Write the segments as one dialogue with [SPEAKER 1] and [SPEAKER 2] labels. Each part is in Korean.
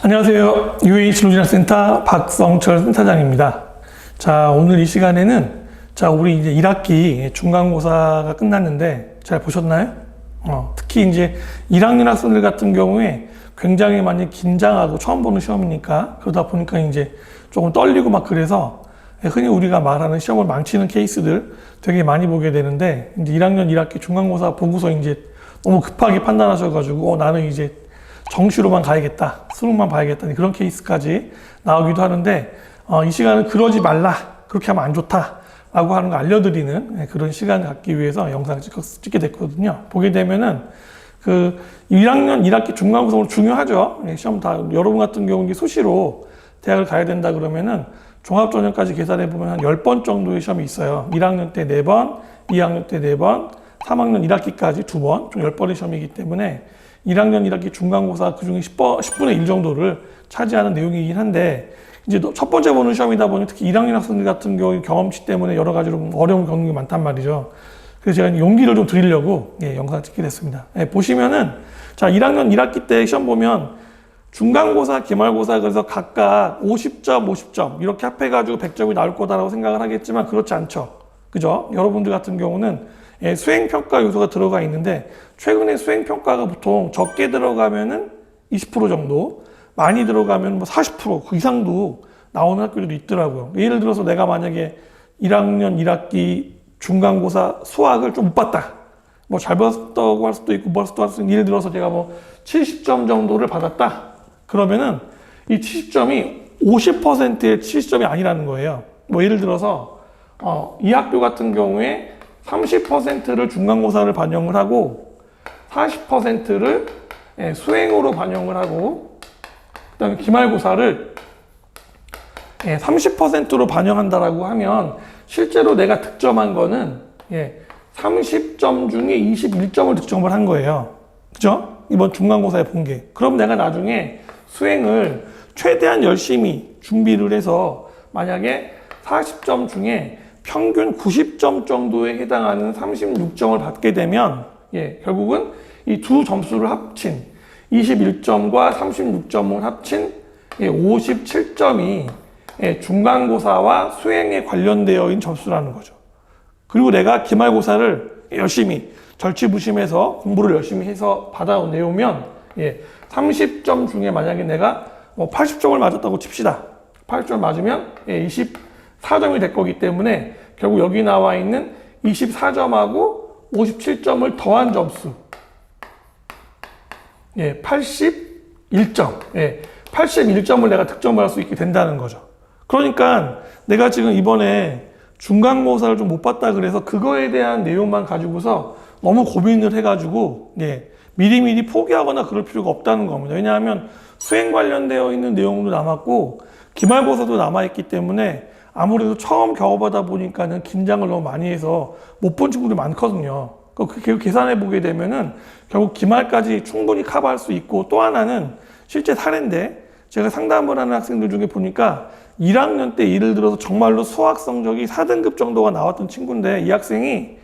[SPEAKER 1] 안녕하세요. UA 진로진학센터 박성철 센터장입니다. 자, 오늘 이 시간에는 자, 우리 이제 1학기 중간고사가 끝났는데 잘 보셨나요? 어, 특히 이제 1학년 학생들 같은 경우에 굉장히 많이 긴장하고 처음 보는 시험이니까 그러다 보니까 이제 조금 떨리고 막 그래서 흔히 우리가 말하는 시험을 망치는 케이스들 되게 많이 보게 되는데 이제 1학년 1학기 중간고사 보고서 이제 너무 급하게 판단하셔가지고 어, 나는 이제 정시로만 가야겠다, 수능만 봐야겠다 그런 케이스까지 나오기도 하는데 어, 이 시간은 그러지 말라, 그렇게 하면 안 좋다 라고 하는 거 알려드리는 예, 그런 시간을 갖기 위해서 영상을 찍, 찍게 됐거든요. 보게 되면은 그 1학년 1학기 중간고사 중요하죠. 예, 시험 다 여러분 같은 경우는 수시로 대학을 가야 된다 그러면은 종합전형까지 계산해 보면 한 10번 정도의 시험이 있어요. 1학년 때 4번, 2학년 때 4번, 3학년 1학기까지 2번, 총 10번의 시험이기 때문에 1학년 1학기 중간고사 그 중에 10번, 10분의 1 정도를 차지하는 내용이긴 한데 이제 첫 번째 보는 시험이다 보니 특히 1학년 학생들 같은 경우 경험치 때문에 여러 가지로 어려움을 겪는 게 많단 말이죠. 그래서 제가 용기를 좀 드리려고 예, 영상 찍게 됐습니다. 예, 보시면은 자 1학년 1학기 때 시험 보면 중간고사, 기말고사 그래서 각각 50점, 50점 이렇게 합해가지고 100점이 나올 거다라고 생각을 하겠지만 그렇지 않죠. 그죠? 여러분들 같은 경우는 예, 수행평가 요소가 들어가 있는데 최근에 수행평가가 보통 적게 들어가면은 20% 정도 많이 들어가면 뭐 40%그 이상도 나오는 학교들이 있더라고요. 예를 들어서 내가 만약에 1학년 1학기 중간고사 수학을 좀 못 봤다. 뭐 잘 봤다고 할 수도 있고 뭘 수도 할 수도 있고 예를 들어서 제가 뭐 70점 정도를 받았다. 그러면은 이 70점이 50%의 70점이 아니라는 거예요. 뭐 예를 들어서 어, 이 학교 같은 경우에 30%를 중간고사를 반영을 하고 40%를 예, 수행으로 반영을 하고 그다음에 기말고사를 예, 30%로 반영한다라고 하면 실제로 내가 득점한 거는 예, 30점 중에 21점을 득점을 한 거예요. 그죠? 이번 중간고사에 본 게. 그럼 내가 나중에 수행을 최대한 열심히 준비를 해서 만약에 40점 중에 평균 90점 정도에 해당하는 36점을 받게 되면 예, 결국은 이 두 점수를 합친 21점과 36점을 합친 예, 57점이 예, 중간고사와 수행에 관련되어 있는 점수라는 거죠. 그리고 내가 기말고사를 열심히 절치부심해서 공부를 열심히 해서 받아내오면 예, 30점 중에 만약에 내가 뭐 80점을 맞았다고 칩시다. 80점 맞으면 예, 24점이 될 거기 때문에 결국 여기 나와 있는 24점하고 57점을 더한 점수 예, 81점. 예, 81점을 내가 득점을 할 수 있게 된다는 거죠. 그러니까 내가 지금 이번에 중간고사를 좀 못 봤다 그래서 그거에 대한 내용만 가지고서 너무 고민을 해가지고 예, 미리미리 포기하거나 그럴 필요가 없다는 겁니다. 왜냐하면 수행 관련되어 있는 내용도 남았고 기말고사도 남아있기 때문에 아무래도 처음 경험하다 보니까는 긴장을 너무 많이 해서 못 본 친구들이 많거든요. 그 계산해 보게 되면은 결국 기말까지 충분히 커버할 수 있고 또 하나는 실제 사례인데 제가 상담을 하는 학생들 중에 보니까 1학년 때 예를 들어서 정말로 수학 성적이 4등급 정도가 나왔던 친구인데 이 학생이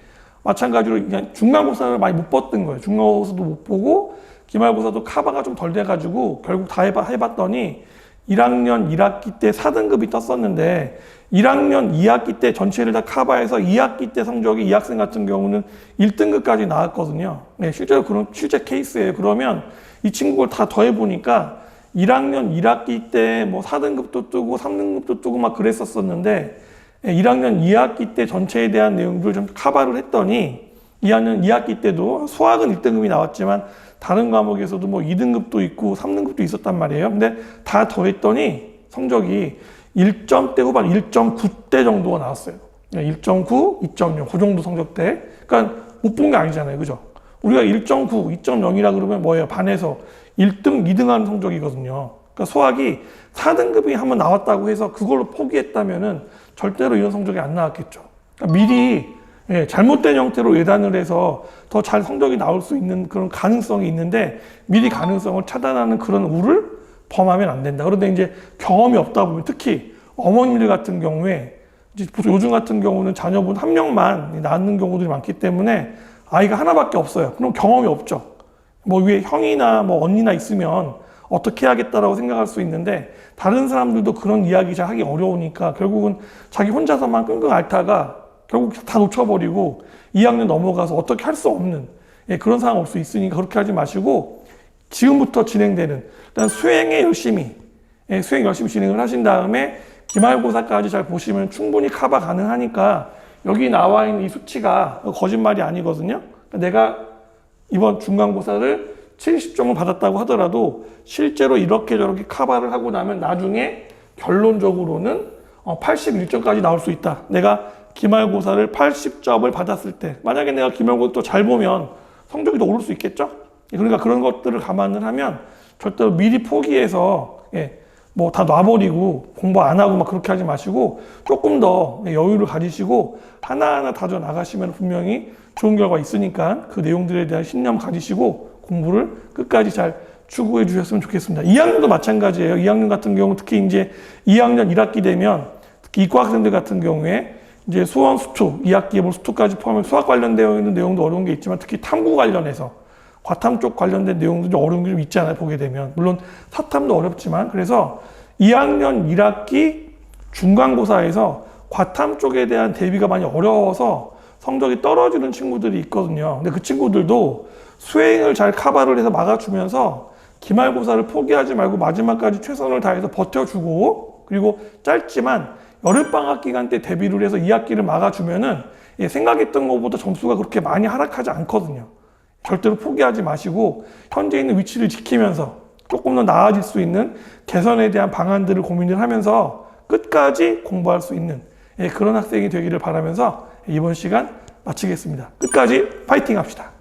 [SPEAKER 1] 마찬가지로 그냥 중간고사를 많이 못 봤던 거예요. 중간고사도 못 보고 기말고사도 카바가 좀 덜 돼가지고 결국 다 해봤더니 1학년 1학기 때 4등급이 떴었는데 1학년 2학기 때 전체를 다 커버해서 2학기 때 성적이 이 학생 같은 경우는 1등급까지 나왔거든요. 네, 실제로 그런 실제 케이스예요. 그러면 이 친구를 다 더해 보니까 1학년 1학기 때 뭐 4등급도 뜨고 3등급도 뜨고 막 그랬었었는데 1학년 2학기 때 전체에 대한 내용들을 좀 커버를 했더니 2학년 2학기 때도 수학은 1등급이 나왔지만 다른 과목에서도 뭐 2등급도 있고 3등급도 있었단 말이에요. 근데 다 더했더니 성적이 1점대 후반 1.9대 정도가 나왔어요. 1.9, 2.0, 그 정도 성적대. 그러니까 못 본 게 아니잖아요. 그죠? 우리가 1.9, 2.0이라 그러면 뭐예요? 반에서 1등, 2등 하는 성적이거든요. 그러니까 수학이 4등급이 한번 나왔다고 해서 그걸로 포기했다면은 절대로 이런 성적이 안 나왔겠죠. 그러니까 미리 예, 잘못된 형태로 예단을 해서 더 잘 성적이 나올 수 있는 그런 가능성이 있는데 미리 가능성을 차단하는 그런 우를 범하면 안 된다. 그런데 이제 경험이 없다 보면 특히 어머니들 같은 경우에 요즘 같은 경우는 자녀분 한 명만 낳는 경우들이 많기 때문에 아이가 하나밖에 없어요. 그럼 경험이 없죠. 뭐 위에 형이나 뭐 언니나 있으면 어떻게 해야겠다라고 생각할 수 있는데 다른 사람들도 그런 이야기 잘 하기 어려우니까 결국은 자기 혼자서만 끙끙 앓다가 결국 다 놓쳐버리고 2학년 넘어가서 어떻게 할 수 없는 예, 그런 상황 올 수 있으니까 그렇게 하지 마시고 지금부터 진행되는 일단 수행에 열심히 예, 수행 열심히 진행을 하신 다음에 기말고사까지 잘 보시면 충분히 커버 가능하니까 여기 나와 있는 이 수치가 거짓말이 아니거든요. 그러니까 내가 이번 중간고사를 70점을 받았다고 하더라도 실제로 이렇게 저렇게 커버를 하고 나면 나중에 결론적으로는 81점까지 나올 수 있다. 내가 기말고사를 80점을 받았을 때 만약에 내가 기말고사 또 잘 보면 성적이 더 오를 수 있겠죠? 그러니까 그런 것들을 감안을 하면 절대로 미리 포기해서 예, 뭐 다 놔버리고 공부 안 하고 막 그렇게 하지 마시고 조금 더 여유를 가지시고 하나하나 다져 나가시면 분명히 좋은 결과 있으니까 그 내용들에 대한 신념 가지시고 공부를 끝까지 잘 추구해 주셨으면 좋겠습니다. 2학년도 마찬가지예요. 2학년 같은 경우 특히 이제 2학년 1학기 되면 특히 이과 학생들 같은 경우에 이제 수원 수투 2학기에 뭐 수투까지 포함해 수학 관련되어 있는 내용도 어려운 게 있지만 특히 탐구 관련해서 과탐 쪽 관련된 내용도 좀 어려운 게 좀 있잖아요. 보게 되면 물론 사탐도 어렵지만 그래서 2학년 1학기 중간고사에서 과탐 쪽에 대한 대비가 많이 어려워서 성적이 떨어지는 친구들이 있거든요. 근데 그 친구들도 수행을 잘 카바를 해서 막아주면서 기말고사를 포기하지 말고 마지막까지 최선을 다해서 버텨주고 그리고 짧지만 여름방학 기간 때 대비를 해서 2학기를 막아주면은 예, 생각했던 것보다 점수가 그렇게 많이 하락하지 않거든요. 절대로 포기하지 마시고 현재 있는 위치를 지키면서 조금 더 나아질 수 있는 개선에 대한 방안들을 고민을 하면서 끝까지 공부할 수 있는 예, 그런 학생이 되기를 바라면서 이번 시간 마치겠습니다. 끝까지 파이팅 합시다.